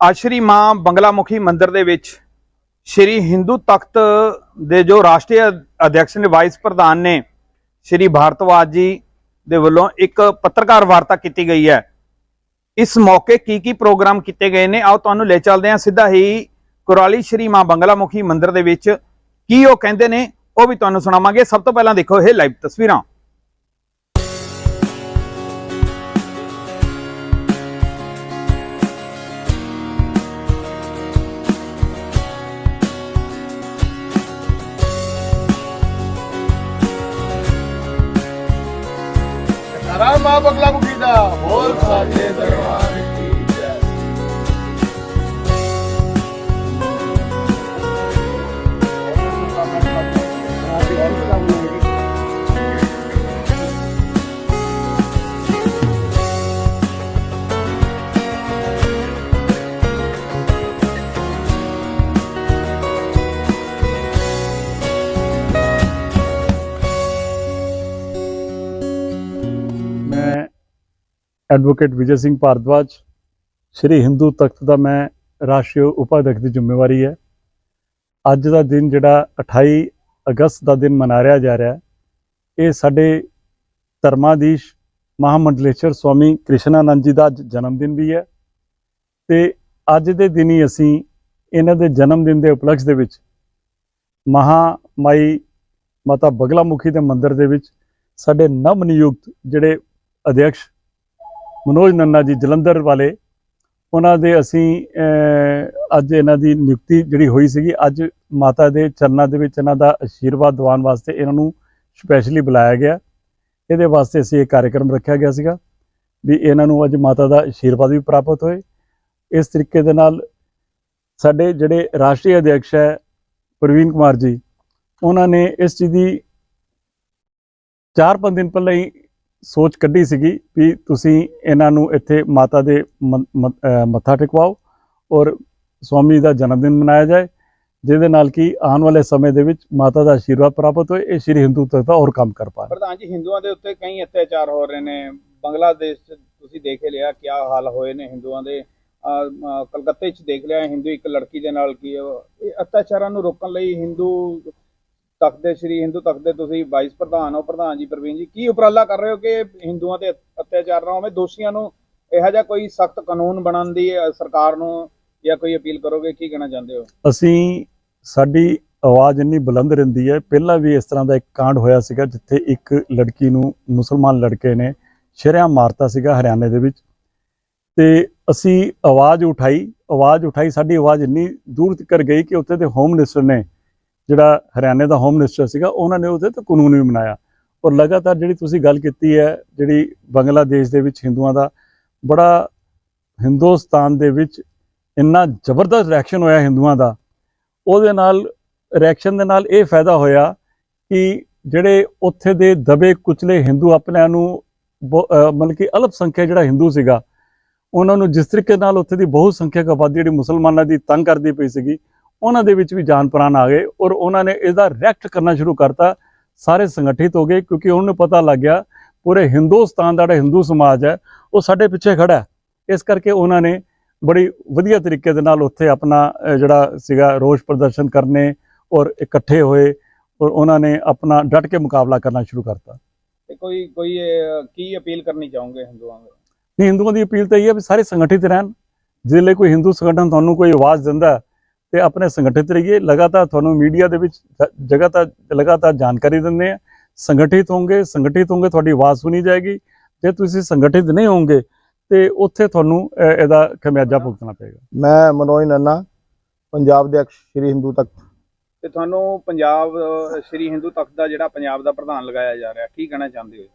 ਅੱਜ ਸ਼੍ਰੀ ਮਾਂ ਬੰਗਲਾ ਮੁਖੀ ਮੰਦਿਰ ਦੇ ਵਿੱਚ ਸ਼੍ਰੀ ਹਿੰਦੂ ਤਖਤ ਦੇ ਜੋ ਰਾਸ਼ਟਰੀ ਅਧ- ਅਧਿਕਸ਼ ਨੇ, ਵਾਈਸ ਪ੍ਰਧਾਨ ਨੇ ਸ਼੍ਰੀ ਭਾਰਤਵਾਜ ਜੀ ਦੇ ਵੱਲੋਂ ਇੱਕ ਪੱਤਰਕਾਰ ਵਾਰਤਾ ਕੀਤੀ ਗਈ ਹੈ। ਇਸ ਮੌਕੇ ਕੀ ਕੀ ਪ੍ਰੋਗਰਾਮ ਕੀਤੇ ਗਏ ਨੇ? ਆਓ ਤੁਹਾਨੂੰ ਲੈ ਚੱਲਦੇ ਹਾਂ ਸਿੱਧਾ ਹੀ ਕੁਰਾਲੀ ਸ਼੍ਰੀ ਮਾਂ ਬੰਗਲਾ ਮੁਖੀ ਮੰਦਿਰ ਦੇ ਵਿੱਚ ਕੀ ਉਹ ਕਹਿੰਦੇ ਨੇ, ਉਹ ਵੀ ਤੁਹਾਨੂੰ ਸੁਣਾਵਾਂਗੇ। ਸਭ ਤੋਂ ਪਹਿਲਾਂ ਦੇਖੋ ਇਹ ਲਾਈਵ ਤਸਵੀਰਾਂ। ਰਾਮ ਮਾ ਬਗਲਾ ਮੁਖੀ ਦਾ ਐਡਵੋਕੇਟ ਵਿਜੇ ਸਿੰਘ ਭਾਰਦਵਾਜ, ਸ਼੍ਰੀ ਹਿੰਦੂ ਤਖਤ ਦਾ ਮੈਂ ਰਾਸ਼ਟਰੀ ਉਪਾਧਿਆਕਸ਼ ਦੀ ਜ਼ਿੰਮੇਵਾਰੀ ਹੈ। ਅੱਜ ਦਾ ਦਿਨ ਜਿਹੜਾ 28 ਅਗਸਤ ਦਾ ਦਿਨ ਮਨਾਇਆ ਜਾ ਰਿਹਾ ਹੈ, ਇਹ ਸਾਡੇ ਧਰਮਾਧੀਸ਼ ਮਹਾਮੰਡਲੇਸ਼ਵਰ ਸਵਾਮੀ ਕ੍ਰਿਸ਼ਨਾਨੰਦ ਜੀ ਦਾ ਅੱਜ ਜਨਮ ਦਿਨ ਵੀ ਹੈ ਤੇ ਅੱਜ ਦੇ ਦਿਨ ਹੀ ਅਸੀਂ ਇਹਨਾਂ ਦੇ ਜਨਮ ਦਿਨ ਦੇ ਉਪਲਕਸ਼ ਦੇ ਵਿੱਚ ਮਹਾ ਮਾਈ ਮਾਤਾ ਬਗਲਾਮੁਖੀ ਦੇ ਮੰਦਿਰ ਦੇ ਵਿੱਚ ਸਾਡੇ ਨਵ ਨਿਯੁਕਤ ਜਿਹੜੇ ਅਧਿਕਸ਼ ਮਨੋਜ ਨੰਨਾ ਜੀ ਜਲੰਧਰ ਵਾਲੇ, ਉਹਨਾਂ ਦੇ ਅਸੀਂ ਅੱਜ ਇਹਨਾਂ ਦੀ ਨਿਯੁਕਤੀ ਜਿਹੜੀ ਹੋਈ ਸੀਗੀ, ਅੱਜ ਮਾਤਾ ਦੇ ਚਰਨਾਂ ਦੇ ਵਿੱਚ ਇਹਨਾਂ ਦਾ ਆਸ਼ੀਰਵਾਦ ਦਿਵਾਉਣ ਵਾਸਤੇ ਇਹਨਾਂ ਨੂੰ ਸਪੈਸ਼ਲੀ ਬੁਲਾਇਆ ਗਿਆ। ਇਹਦੇ ਵਾਸਤੇ ਅਸੀਂ ਇਹ ਕਾਰਜਕ੍ਰਮ ਰੱਖਿਆ ਗਿਆ ਸੀਗਾ ਵੀ ਇਹਨਾਂ ਨੂੰ ਅੱਜ ਮਾਤਾ ਦਾ ਆਸ਼ੀਰਵਾਦ ਵੀ ਪ੍ਰਾਪਤ ਹੋਏ। ਇਸ ਤਰੀਕੇ ਦੇ ਨਾਲ ਸਾਡੇ ਜਿਹੜੇ ਰਾਸ਼ਟਰੀ ਅਧਿਕਸ਼ ਹੈ ਪ੍ਰਵੀਨ ਕੁਮਾਰ ਜੀ, ਉਹਨਾਂ ਨੇ ਇਸ ਚੀਜ਼ ਦੀ ਚਾਰ ਪੰਜ ਦਿਨ ਪਹਿਲਾਂ ਹੀ ਸੋਚ ਕੱਢੀ ਸੀਗੀ ਵੀ ਤੁਸੀਂ ਇਹਨਾਂ ਨੂੰ ਇੱਥੇ ਮਾਤਾ ਦੇ ਮੱਥਾ ਟੇਕਵਾਓ ਔਰ ਸਵਾਮੀ ਦਾ ਜਨਮ ਦਿਨ ਮਨਾਇਆ ਜਾਏ, ਜਿਹਦੇ ਨਾਲ ਕਿ ਆਉਣ ਵਾਲੇ ਸਮੇਂ ਦੇ ਵਿੱਚ ਮਾਤਾ ਦਾ ਆਸ਼ੀਰਵਾਦ ਪ੍ਰਾਪਤ ਹੋਏ, ਇਹ ਸ਼੍ਰੀ ਹਿੰਦੂ ਤੱਕ ਦਾ ਹੋਰ ਕੰਮ ਕਰ ਪਾਣ। ਪ੍ਰਧਾਨ ਜੀ, ਹਿੰਦੂਆਂ ਦੇ ਉੱਤੇ ਕਈ ਅਤਿਆਚਾਰ ਹੋ ਰਹੇ ਨੇ। ਬੰਗਲਾਦੇਸ਼ 'ਚ ਤੁਸੀਂ ਦੇਖ ਲਿਆ ਕੀ ਹਾਲ ਹੋਏ ਨੇ ਹਿੰਦੂਆਂ ਦੇ। ਕਲਕੱਤੇ 'ਚ ਦੇਖ ਲਿਆ, ਹਿੰਦੂ ਇੱਕ ਲੜਕੀ ਦੇ ਨਾਲ ਕੀ ਇਹ ਅਤਿਆਚਾਰਾਂ ਨੂੰ ਰੋਕਣ ਲਈ ਹਿੰਦੂ ਤਖਤ ਦੇ ਸ਼੍ਰੀ ਹਿੰਦੂ ਤਖਤ ਦੇ ਤੁਸੀਂ ਵਾਈਸ ਪ੍ਰਧਾਨ ਹੋ, ਪ੍ਰਧਾਨ ਜੀ ਪ੍ਰਵੀਨ ਜੀ, ਕੀ ਉਪਰਾਲਾ ਕਰ ਰਹੇ ਹੋ ਕਿ ਹਿੰਦੂਆਂ ਤੇ ਅਤਿਆਚਾਰ ਨਾ ਹੋਵੇ? ਦੋਸ਼ੀਆਂ ਨੂੰ ਇਹੋ ਜਿਹਾ ਕੋਈ ਸਖਤ ਕਾਨੂੰਨ ਬਣਾਉਣ ਦੀ ਸਰਕਾਰ ਨੂੰ ਜਾਂ ਕੋਈ ਅਪੀਲ ਕਰੋਗੇ? ਕੀ ਕਹਿਣਾ ਚਾਹੁੰਦੇ ਹੋ? ਅਸੀਂ, ਸਾਡੀ ਆਵਾਜ਼ ਇੰਨੀ ਬੁਲੰਦ ਰਹਿੰਦੀ ਹੈ, ਪਹਿਲਾਂ ਵੀ ਇਸ ਤਰ੍ਹਾਂ ਦਾ ਇੱਕ ਕਾਂਡ ਹੋਇਆ ਸੀਗਾ, ਜਿੱਥੇ ਇੱਕ ਲੜਕੀ ਨੂੰ ਮੁਸਲਮਾਨ ਲੜਕੇ ਨੇ ਸ਼ਰਿਆਂ ਮਾਰਤਾ ਸੀਗਾ ਹਰਿਆਣੇ ਦੇ ਵਿੱਚ। ਤੇ ਅਸੀਂ ਆਵਾਜ਼ ਉਠਾਈ ਆਵਾਜ਼ ਉਠਾਈ, ਸਾਡੀ ਆਵਾਜ਼ ਇੰਨੀ ਦੂਰ ਤੱਕ ਗਈ ਕਿ ਉੱਥੇ ਦੇ ਹੋਮ ਮਿਨਿਸਟਰ ਨੇ ਜਿਹੜਾ ਹਰਿਆਣੇ ਦਾ ਹੋਮ ਮਿਨਿਸਟਰ ਸੀਗਾ, ਉਹਨਾਂ ਨੇ ਉਹਦੇ ਤੇ ਕਾਨੂੰਨ ਵੀ ਬਣਾਇਆ। ਔਰ ਲਗਾਤਾਰ ਜਿਹੜੀ ਤੁਸੀਂ ਗੱਲ ਕੀਤੀ ਹੈ, ਜਿਹੜੀ ਬੰਗਲਾਦੇਸ਼ ਦੇ ਵਿੱਚ ਹਿੰਦੂਆਂ ਦਾ, ਬੜਾ ਹਿੰਦੁਸਤਾਨ ਦੇ ਵਿੱਚ ਇੰਨਾ ਜ਼ਬਰਦਸਤ ਰਿਐਕਸ਼ਨ ਹੋਇਆ ਹਿੰਦੂਆਂ ਦਾ। ਉਹਦੇ ਨਾਲ ਰਿਐਕਸ਼ਨ ਦੇ ਨਾਲ ਇਹ ਫਾਇਦਾ ਹੋਇਆ ਕਿ ਜਿਹੜੇ ਉੱਥੇ ਦੇ ਦਬੇ ਕੁਚਲੇ ਹਿੰਦੂ ਆਪਣਿਆਂ ਨੂੰ ਬਹੁ- ਮਤਲਬ ਕਿ ਅਲਪ ਸੰਖਿਆ ਜਿਹੜਾ ਹਿੰਦੂ ਸੀਗਾ, ਉਹਨਾਂ ਨੂੰ ਜਿਸ ਤਰੀਕੇ ਨਾਲ ਉੱਥੇ ਦੀ ਬਹੁ ਸੰਖਿਅਕ ਆਬਾਦੀ ਜਿਹੜੀ ਮੁਸਲਮਾਨਾਂ ਦੀ ਤੰਗ ਕਰਦੀ ਪਈ ਸੀਗੀ ਉਹਨਾਂ ਦੇ ਵਿੱਚ ਵੀ ਜਾਨ ਪ੍ਰਾਣ ਆ ਗਏ ਔਰ ਉਹਨਾਂ ਨੇ ਇਹਦਾ ਰਿਐਕਟ ਕਰਨਾ ਸ਼ੁਰੂ ਕਰਤਾ। ਸਾਰੇ ਸੰਗਠਿਤ ਹੋ ਗਏ ਕਿਉਂਕਿ ਉਹਨਾਂ ਨੂੰ ਪਤਾ ਲੱਗ ਗਿਆ ਪੂਰੇ ਹਿੰਦੁਸਤਾਨ ਦਾ ਜਿਹੜਾ ਹਿੰਦੂ ਸਮਾਜ ਹੈ ਉਹ ਸਾਡੇ ਪਿੱਛੇ ਖੜਾ ਹੈ। ਇਸ ਕਰਕੇ ਉਹਨਾਂ ਨੇ ਬੜੀ ਵਧੀਆ ਤਰੀਕੇ ਦੇ ਨਾਲ ਉੱਥੇ ਆਪਣਾ ਜਿਹੜਾ ਸੀਗਾ ਰੋਸ ਪ੍ਰਦਰਸ਼ਨ ਕਰਨੇ ਔਰ ਇਕੱਠੇ ਹੋਏ ਔਰ ਉਹਨਾਂ ਨੇ ਆਪਣਾ ਡਟ ਕੇ ਮੁਕਾਬਲਾ ਕਰਨਾ ਸ਼ੁਰੂ ਕਰਤਾ। ਤੇ ਕੋਈ ਕੋਈ ਕੀ ਅਪੀਲ ਕਰਨੀ ਚਾਹੋਗੇ ਹਿੰਦੂਆਂ ਨੂੰ? ਨਹੀਂ ਹਿੰਦੂਆਂ ਦੀ ਅਪੀਲ ਤਾਂ ਇਹ ਹੈ ਵੀ ਸਾਰੇ ਸੰਗਠਿਤ ਰਹਿਣ। ਲਈ ਕੋਈ ਹਿੰਦੂ ਸੰਗਠਨ ਤੁਹਾਨੂੰ ਕੋਈ ਆਵਾਜ਼ ਦਿੰਦਾ ਤੇ ਆਪਣੇ ਸੰਗਠਿਤ ਰਹੀਏ ਲਗਾਤਾਰ ਤੁਹਾਨੂੰ ਮੀਡੀਆ ਦੇ ਵਿੱਚ ਜਗ੍ਹਾ ਤਾਂ ਲਗਾਤਾਰ ਜਾਣਕਾਰੀ ਦਿੰਦੇ ਆ ਸੰਗਠਿਤ ਹੋਵੋਗੇ ਸੰਗਠਿਤ ਹੋਵੋਗੇ ਤੁਹਾਡੀ ਆਵਾਜ਼ ਸੁਣੀ ਜਾਏਗੀ। ਜੇ ਤੁਸੀਂ ਸੰਗਠਿਤ ਨਹੀਂ ਹੋਵੋਗੇ ਤੇ ਉੱਥੇ ਤੁਹਾਨੂੰ ਇਹਦਾ ਖਮਿਆਜਾ ਭੁਗਤਣਾ ਪਏਗਾ। ਮੈਂ ਮਨੋਜ ਨੰਨਾ ਪੰਜਾਬ ਦੇ ਅਕਸ਼ ਸ਼੍ਰੀ ਹਿੰਦੂ ਤਖਤ। ਤੇ ਤੁਹਾਨੂੰ ਪੰਜਾਬ ਸ਼੍ਰੀ ਹਿੰਦੂ ਤਖਤ ਦਾ ਜਿਹੜਾ ਪੰਜਾਬ ਦਾ ਪ੍ਰਧਾਨ ਲਗਾਇਆ ਜਾ ਰਿਹਾ ਕੀ ਕਹਿਣਾ ਚਾਹੁੰਦੇ ਹੋ?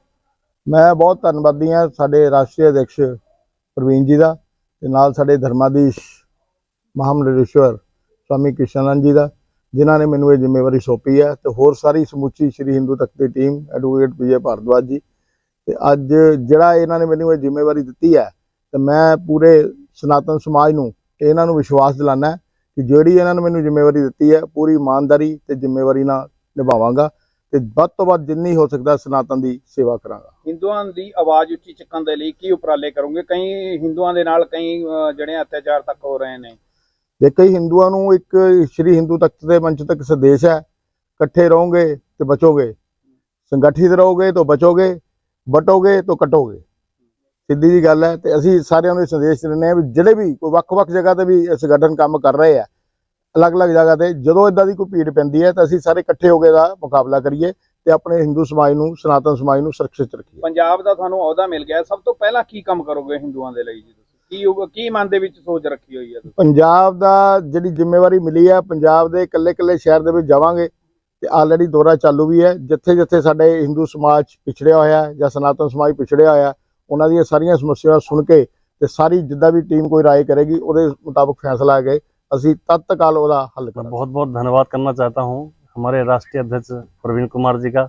ਮੈਂ ਬਹੁਤ ਧੰਨਵਾਦੀ ਹਾਂ ਸਾਡੇ ਰਾਸ਼ਟਰੀ ਅਧਿਕਸ਼ ਪ੍ਰਵੀਨ ਜੀ ਦਾ ਤੇ ਨਾਲ ਸਾਡੇ ਧਰਮਾਧੀਸ਼ ਮਹਾਮੰਡਲੇਸ਼ਵਰ ਸਵਾਮੀ ਕ੍ਰਿਸ਼ਨਾਨੰਦ ਜੀ ਦਾ, ਜਿਨ੍ਹਾਂ ਨੇ ਮੈਨੂੰ ਇਹ ਜ਼ਿੰਮੇਵਾਰੀ ਸੌਂਪੀ ਹੈ ਤੇ ਹੋਰ ਸਾਰੀ ਸਮੁੱਚੀ ਸ਼੍ਰੀ ਹਿੰਦੂ ਤਖਤ ਦੀ ਟੀਮ ਐਡਵੋਕੇਟ ਵਿਜੇ ਭਾਰਦਵਾਜ ਜੀ। ਤੇ ਅੱਜ ਜਿਹੜਾ ਇਹਨਾਂ ਨੇ ਮੈਨੂੰ ਇਹ ਜ਼ਿੰਮੇਵਾਰੀ ਦਿੱਤੀ ਹੈ, ਤੇ ਮੈਂ ਪੂਰੇ ਸਨਾਤਨ ਸਮਾਜ ਨੂੰ ਇਹਨਾਂ ਨੂੰ ਵਿਸ਼ਵਾਸ ਦਿਲਾਨਾ ਕਿ ਜਿਹੜੀ ਇਹਨਾਂ ਨੇ ਮੈਨੂੰ ਜ਼ਿੰਮੇਵਾਰੀ ਦਿੱਤੀ ਹੈ, ਪੂਰੀ ਇਮਾਨਦਾਰੀ ਤੇ ਜ਼ਿੰਮੇਵਾਰੀ ਨਾਲ ਨਿਭਾਵਾਂਗਾ ਤੇ ਵੱਧ ਤੋਂ ਵੱਧ ਜਿੰਨੀ ਹੋ ਸਕਦਾ ਸਨਾਤਨ ਦੀ ਸੇਵਾ ਕਰਾਂਗਾ। ਹਿੰਦੂਆਂ ਦੀ ਆਵਾਜ਼ ਉੱਚੀ ਚੱਕਣ ਦੇ ਲਈ ਕੀ ਉਪਰਾਲੇ ਕਰੋਗੇ? ਕਈ ਹਿੰਦੂਆਂ ਦੇ ਨਾਲ ਕਈ ਜਿਹੜੇ ਅਤਿਆਚਾਰ ਤੱਕ ਹੋ ਰਹੇ ਨੇ। ਦੇਖੋ ਜੀ, ਹਿੰਦੂਆਂ ਨੂੰ ਇੱਕ ਸ਼੍ਰੀ ਹਿੰਦੂ ਤਖਤ ਦੇ ਮੰਚ ਤੱਕ ਸੰਦੇਸ਼ ਹੈ, ਇਕੱਠੇ ਰਹੋਗੇ ਤੇ ਬਚੋਗੇ। ਸੰਗਠਿਤ ਰਹੋਗੇ ਤਾਂ ਬਚੋਗੇ ਬਟੋਗੇ ਤਾਂ ਕਟੋਗੇ। ਸਿੱਧੀ ਜੀ ਗੱਲ ਹੈ ਤੇ ਅਸੀਂ ਸਾਰਿਆਂ ਨੂੰ ਇਹ ਸੰਦੇਸ਼ ਦਿੰਦੇ ਹਾਂ ਵੀ ਜਿਹੜੇ ਵੀ ਕੋਈ ਵੱਖ-ਵੱਖ ਜਗ੍ਹਾ ਤੇ ਵੀ ਸੰਗਠਨ ਕੰਮ ਕਰ ਰਹੇ ਆ, ਅਲੱਗ-ਅਲੱਗ ਜਗ੍ਹਾ ਤੇ, ਜਦੋਂ ਇਦਾਂ ਦੀ ਕੋਈ ਭੀੜ ਪੈਂਦੀ ਹੈ ਤਾਂ ਅਸੀਂ ਸਾਰੇ ਇਕੱਠੇ ਹੋ ਕੇ ਦਾ ਮੁਕਾਬਲਾ ਕਰੀਏ ਤੇ ਆਪਣੇ ਹਿੰਦੂ ਸਮਾਜ ਨੂੰ, ਸਨਾਤਨ ਸਮਾਜ ਨੂੰ ਸੁਰੱਖਿਅਤ ਰੱਖੀਏ। ਪੰਜਾਬ ਦਾ ਤੁਹਾਨੂੰ ਅਹੁਦਾ ਮਿਲ ਗਿਆ। ਸਭ ਤੋਂ ਪਹਿਲਾਂ ਕੀ ਕੰਮ ਕਰੋਗੇ ਹਿੰਦੂਆਂ ਦੇ ਲਈ ਜੀ ਕੀ ਹੋਊਗਾ ਕੀ ਮਨ ਦੇ ਵਿੱਚ ਸੋਚ ਰੱਖੀ ਹੋਈ ਹੈ ਤੁਸੀਂ? ਪੰਜਾਬ ਦਾ ਜਿਹੜੀ ਜ਼ਿੰਮੇਵਾਰੀ ਮਿਲੀ ਹੈ ਪੰਜਾਬ ਦੇ ਇਕੱਲੇ-ਇਕੱਲੇ ਸ਼ਹਿਰ ਦੇ ਵਿੱਚ ਜਾਵਾਂਗੇ ਤੇ ਆਲਰੇਡੀ ਦੌਰਾ ਚਾਲੂ ਵੀ ਹੈ ਜਿੱਥੇ-ਜਿੱਥੇ ਸਾਡੇ ਹਿੰਦੂ ਸਮਾਜ ਪਿਛੜਿਆ ਹੋਇਆ ਹੈ ਜਾਂ ਸਨਾਤਨ ਸਮਾਜ ਪਿਛੜਿਆ ਹੋਇਆ ਹੈ, ਉਹਨਾਂ ਦੀਆਂ ਸਾਰੀਆਂ ਸਮੱਸਿਆਵਾਂ ਸੁਣ ਕੇ ਤੇ ਸਾਰੀ ਜਿੱਦਾਂ ਵੀ ਟੀਮ ਕੋਈ ਰਾਏ ਕਰੇਗੀ ਉਹਦੇ ਮੁਤਾਬਕ ਫੈਸਲਾ ਆ ਗਏ ਅਸੀਂ ਤਤਕਾਲ ਉਹਦਾ ਹੱਲ ਕਰਾਂਗੇ ਬਹੁਤ ਬਹੁਤ ਧੰਨਵਾਦ ਕਰਨਾ चाहता हूँ ਹਮਾਰੇ ਰਾਸ਼ਟਰੀ अध्यक्ष ਪ੍ਰਵੀਨ ਕੁਮਾਰ ਜੀ का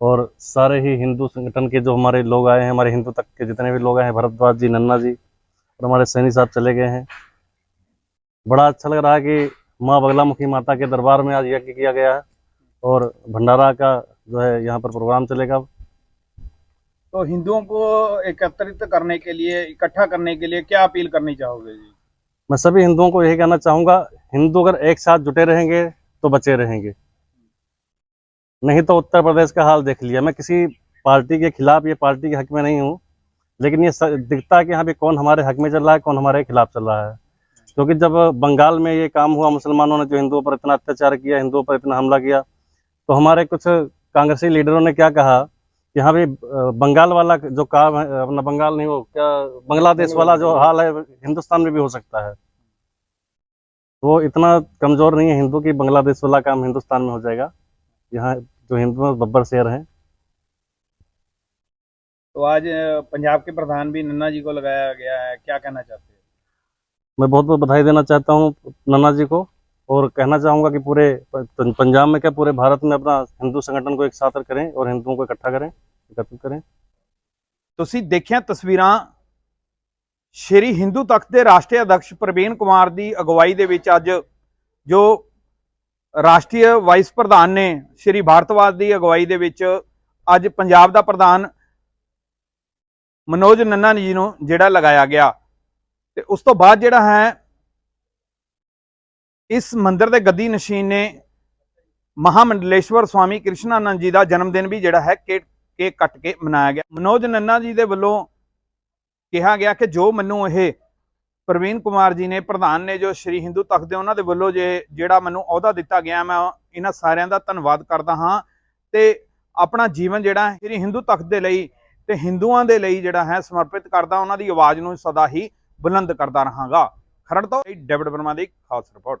ਔਰ ਸਾਰੇ ਹੀ हिंदू ਸੰਗਠਨ ਕੇ ਜੋ ਹਮਾਰੇ ਲੋਕ ਆਏ हैं हमारे हिंदू तक के जितने भी लोग आए हैं भरद्वाज जी नन्ना जी और हमारे सैनी साहब चले गए हैं। बड़ा अच्छा लग रहा है कि माँ बगलामुखी माता के दरबार में आज यज्ञ किया गया है और भंडारा का जो है यहाँ पर प्रोग्राम चलेगा तो हिंदुओं को एकत्रित करने के लिए इकट्ठा करने के लिए क्या अपील करनी चाहोगे जी? मैं सभी हिंदुओं को यही कहना चाहूँगा हिंदू अगर एक साथ जुटे रहेंगे तो बचे रहेंगे। नहीं तो उत्तर प्रदेश का हाल देख लिया। मैं किसी पार्टी के खिलाफ ये पार्टी के हक में नहीं हूँ। लेकिन ये दिखता है कि यहाँ पे कौन हमारे हक में चल रहा है कौन हमारे खिलाफ चल रहा है। क्योंकि जब बंगाल में ये काम हुआ मुसलमानों ने जो हिंदुओं पर इतना अत्याचार किया हिंदुओं पर इतना हमला किया तो हमारे कुछ कांग्रेसी लीडरों ने क्या कहा कि यहाँ भी बंगाल वाला जो काम है अपना बंगाल नहीं हो क्या बांग्लादेश वाला जो हाल है हिंदुस्तान में भी हो सकता है। वो इतना कमज़ोर नहीं है हिंदू की बांग्लादेश वाला काम हिंदुस्तान में हो जाएगा। यहाँ जो हिंदू बब्बर शेर हैं तो आज अ, पंजाब के प्रधान भी नन्ना जी को लगाया गया है क्या कहना चाहते हैं मैं बहुत बहुत बधाई देना चाहता हूँ नन्ना जी को और कहना चाहूँगा कि पूरे प- पंजाब में क्या पूरे भारत में अपना हिंदू संगठन को एक साथ करें और हिंदुओं को इकट्ठा करें एकत्रित करें ਤੁਸੀਂ ਦੇਖਿਆ ਤਸਵੀਰਾਂ ਸ਼੍ਰੀ ਹਿੰਦੂ ਤਖਤ ਦੇ ਰਾਸ਼ਟਰੀ ਅਧਿਕਸ਼ ਪ੍ਰਵੀਨ ਕੁਮਾਰ ਦੀ ਅਗਵਾਈ ਦੇ ਵਿੱਚ ਅੱਜ ਜੋ ਰਾਸ਼ਟਰੀ ਵਾਈਸ ਪ੍ਰਧਾਨ ਨੇ ਸ਼੍ਰੀ ਭਾਰਤਵਾਜ ਦੀ ਅਗਵਾਈ ਦੇ ਵਿੱਚ ਅੱਜ ਪੰਜਾਬ ਦਾ ਪ੍ਰਧਾਨ ਮਨੋਜ ਨੰਨਾ ਜੀ ਨੂੰ ਜਿਹੜਾ ਲਗਾਇਆ ਗਿਆ। ਤੇ ਉਸ ਤੋਂ ਬਾਅਦ ਜਿਹੜਾ ਹੈ, ਇਸ ਮੰਦਿਰ ਦੇ ਗੱਦੀ ਨਸ਼ੀਨ ਨੇ ਮਹਾਮੰਡਲੇਸ਼ਵਰ ਸਵਾਮੀ ਕ੍ਰਿਸ਼ਨਾਨੰਦ ਜੀ ਦਾ ਜਨਮ ਦਿਨ ਵੀ ਜਿਹੜਾ ਹੈ ਕੇਕ ਕੇਕ ਕੱਟ ਕੇ ਮਨਾਇਆ ਗਿਆ। ਮਨੋਜ ਨੰਨਾ ਜੀ ਦੇ ਵੱਲੋਂ ਕਿਹਾ ਗਿਆ ਕਿ ਜੋ ਮੈਨੂੰ ਇਹ ਪ੍ਰਵੀਨ ਕੁਮਾਰ ਜੀ ਨੇ, ਪ੍ਰਧਾਨ ਨੇ, ਜੋ ਸ਼੍ਰੀ ਹਿੰਦੂ ਤਖਤ ਦੇ ਉਹਨਾਂ ਦੇ ਵੱਲੋਂ ਜੇ ਜਿਹੜਾ ਮੈਨੂੰ ਅਹੁਦਾ ਦਿੱਤਾ ਗਿਆ, ਮੈਂ ਇਹਨਾਂ ਸਾਰਿਆਂ ਦਾ ਧੰਨਵਾਦ ਕਰਦਾ ਹਾਂ। ਤੇ ਆਪਣਾ ਜੀਵਨ ਜਿਹੜਾ ਸ਼੍ਰੀ ਹਿੰਦੂ ਤਖਤ ਦੇ ਲਈ ਤੇ ਹਿੰਦੂਆਂ ਦੇ ਲਈ ਜਿਹੜਾ ਹੈ ਸਮਰਪਿਤ ਕਰਦਾ, ਉਹਨਾਂ ਦੀ ਆਵਾਜ਼ ਨੂੰ ਸਦਾ ਹੀ ਬੁਲੰਦ ਕਰਦਾ ਰਹਾਂਗਾ। ਖਰੜ ਤੋਂ, ਡੇਵਿਡ ਵਰਮਾ ਦੀ ਖਾਸ ਰਿਪੋਰਟ।